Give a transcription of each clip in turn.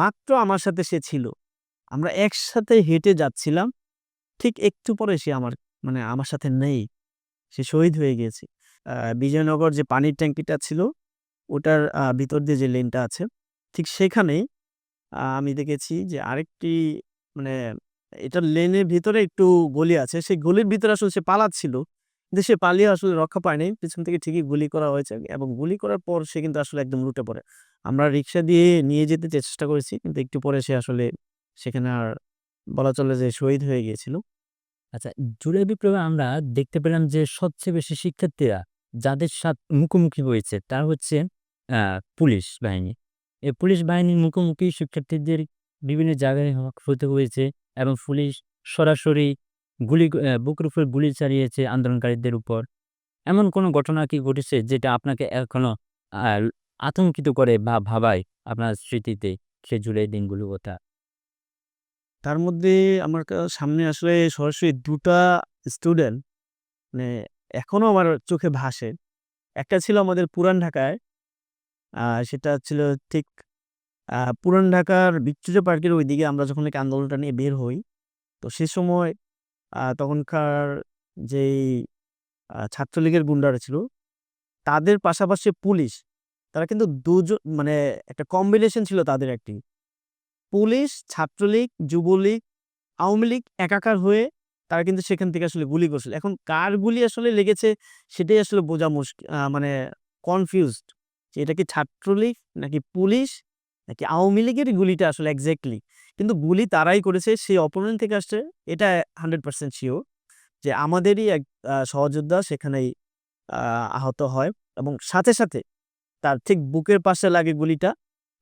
মাত্র আমার সাথে সে ছিল। আমরা একসাথে হেঁটে যাচ্ছিলাম। ঠিক একটু পরে সে আমার মানে আমার সাথে নেই। সে শহীদ হয়ে গিয়েছে। বিজয়নগর যে পানির ট্যাঙ্কিটা ছিল, ওটার ভিতর দিয়ে যে লেনটা আছে, ঠিক সেখানেই আমি দেখেছি যে আরেকটি মানে এটার লেনের ভিতরে একটু গলি আছে। সেই গলির ভিতরে আসলে সে পালাচ্ছিল। সে পালিয়ে আসলে রক্ষা পায়নি। পেছন থেকে ঠিকই গুলি করা হয়েছে এবং গুলি করার পর সে কিন্তু আসলে একদম লুটে পড়ে। আমরা রিক্সা দিয়ে নিয়ে যেতে চেষ্টা করেছি। কিন্তু একটু পরে সে আসলে সেখানে আর বলা চলে যে শহীদ হয়ে গিয়েছিল। আচ্ছা, জুলাই বিপ্লবে আমরা দেখতে পেলাম যে সবচেয়ে বেশি শিক্ষার্থীরা যাদের সাথ মুখোমুখি হয়েছে তারা হচ্ছে পুলিশ বাহিনী। এই পুলিশ বাহিনীর মুখোমুখি শিক্ষার্থীদের বিভিন্ন জায়গায় হতে হয়েছে এবং পুলিশ সরাসরি গুলি বুকের উপর গুলি চালিয়েছে আন্দোলনকারীদের উপর। এমন কোনো ঘটনা কি ঘটেছে যেটা আপনাকে এখনও আ আতঙ্কিত করে বা ভাবায় আপনার স্মৃতিতে সেই জুলাই দিনগুলোর কথা? তার মধ্যে আমার সামনে আসলে সরাসরি দুটা স্টুডেন্ট মানে এখনও আমার চোখে ভাসে। একটা ছিল আমাদের পুরান ঢাকায়। সেটা ছিল ঠিক পুরান ঢাকার ভিক্টোরিয়া পার্কের ঐদিকে আমরা যখন আন্দোলনটা নিয়ে বের হই, তো সে সময় তখনকার যেই ছাত্রলীগের গুন্ডারা ছিল, তাদের পাশাপাশি পুলিশ, তারা কিন্তু দুজন মানে একটা কম্বিনেশন ছিল তাদের একটি। পুলিশ, ছাত্রলীগ, যুবলীগ, আওয়ামী লীগ একাকার হয়ে তারা কিন্তু সেখান থেকে আসলে গুলি করছিল। এখন কার গুলি আসলে লেগেছে সেটাই আসলে বোঝা মুশকিল মানে কনফিউজড যে এটা কি ছাত্রলীগ নাকি পুলিশ নাকি আওয়ামী লীগের গুলিটা আসলে এক্সাক্টলি। কিন্তু গুলি তারাই করেছে সেই অপোনেন্ট থেকে আসছে এটা 100% সিওর যে আমাদেরই এক সহযোদ্ধা সেখানেই আহত হয় এবং সাথে, সাথে তার ঠিক বুকের পাশে লাগে গুলিটা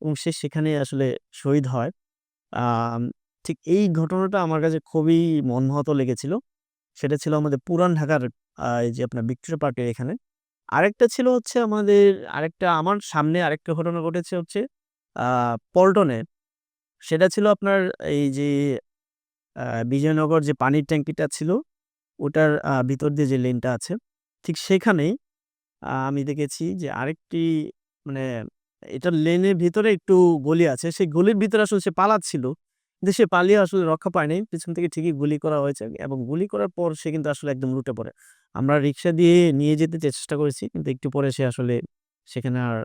এবং সে সেখানে আসলে শহীদ হয়। ঠিক এই ঘটনাটা আমার কাছে খুবই মর্মাহত লেগেছিল। সেটা ছিল আমাদের পুরান ঢাকার এই যে আপনার ভিক্টোরিয়া পার্কের এখানে। আরেকটা ছিল হচ্ছে আমাদের আরেকটা আমার সামনে আরেকটা ঘটনা ঘটেছে হচ্ছে পল্টনে। সেটা ছিল আপনার এই যে বিজয়নগর যে পানির ট্যাঙ্কিটা ছিল, ওটার ভিতর দিয়ে যে লেনটা আছে, ঠিক সেখানেই আমি দেখেছি যে আরেকটি মানে এটার লেনের ভিতরে একটু গলি আছে। সেই গলির ভিতরে আসলে সে পালাচ্ছিল। কিন্তু সে পালিয়ে আসলে রক্ষা পায়নি। পিছন থেকে ঠিকই গুলি করা হয়েছে এবং গুলি করার পর সে কিন্তু আসলে একদম লুটে পড়ে। আমরা রিক্সা দিয়ে নিয়ে যেতে চেষ্টা করেছি। কিন্তু একটু পরে সে আসলে সেখানে আর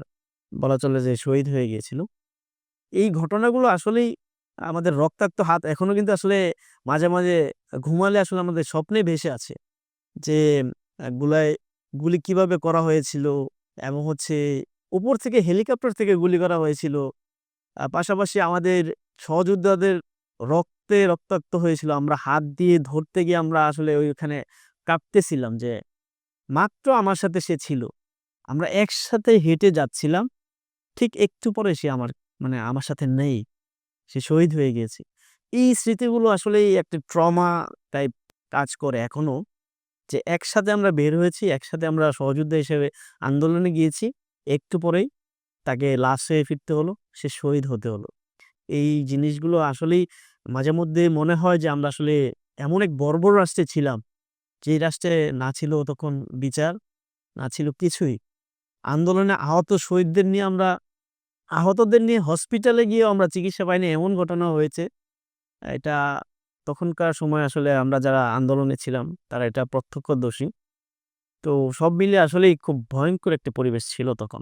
বলা চলে যে শহীদ হয়ে গিয়েছিল। এই ঘটনাগুলো আসলেই আমাদের রক্তাক্ত হাত এখনও কিন্তু আসলে মাঝে, মাঝে ঘুমালে আসলে আমাদের স্বপ্নে ভেসে আছে। যে গুলায় গুলি কীভাবে করা হয়েছিল এবং হচ্ছে উপর থেকে হেলিকপ্টার থেকে গুলি করা হয়েছিল। পাশাপাশি আমাদের সহযোদ্ধাদের রক্তে রক্তাক্ত হয়েছিল। আমরা হাত দিয়ে ধরতে গিয়ে আমরা আসলে ওইখানে কাঁপতেছিলাম যে মাত্র আমার সাথে সে ছিল। আমরা একসাথে হেঁটে যাচ্ছিলাম। ঠিক একটু পরে সে আমার মানে আমার সাথে নেই। সে শহীদ হয়ে গিয়েছে। এই স্মৃতিগুলো আসলেই একটা ট্রমা টাইপ কাজ করে এখনও। যে একসাথে আমরা বের হয়েছি, একসাথে আমরা সহযোদ্ধা হিসেবে আন্দোলনে গিয়েছি। একটু পরেই তাকে লাশ হয়ে ফিরতে হলো। সে শহীদ হতে হলো। এই জিনিসগুলো আসলেই মাঝেমধ্যে মনে হয় যে আমরা আসলে এমন এক বর্বর রাষ্ট্রে ছিলাম, যেই রাষ্ট্রে না ছিল তখন বিচার, না ছিল কিছুই। আন্দোলনে আহত শহীদদের নিয়ে আমরা আহতদের নিয়ে হসপিটালে গিয়ে আমরা চিকিৎসা পাইনি, এমন ঘটনা হয়েছে। এটা তখনকার সময় আসলে আমরা যারা আন্দোলনে ছিলাম, তারা এটা প্রত্যক্ষ দোষী তো সব মিলিয়ে আসলেই খুব ভয়ঙ্কর একটা পরিবেশ ছিল তখন।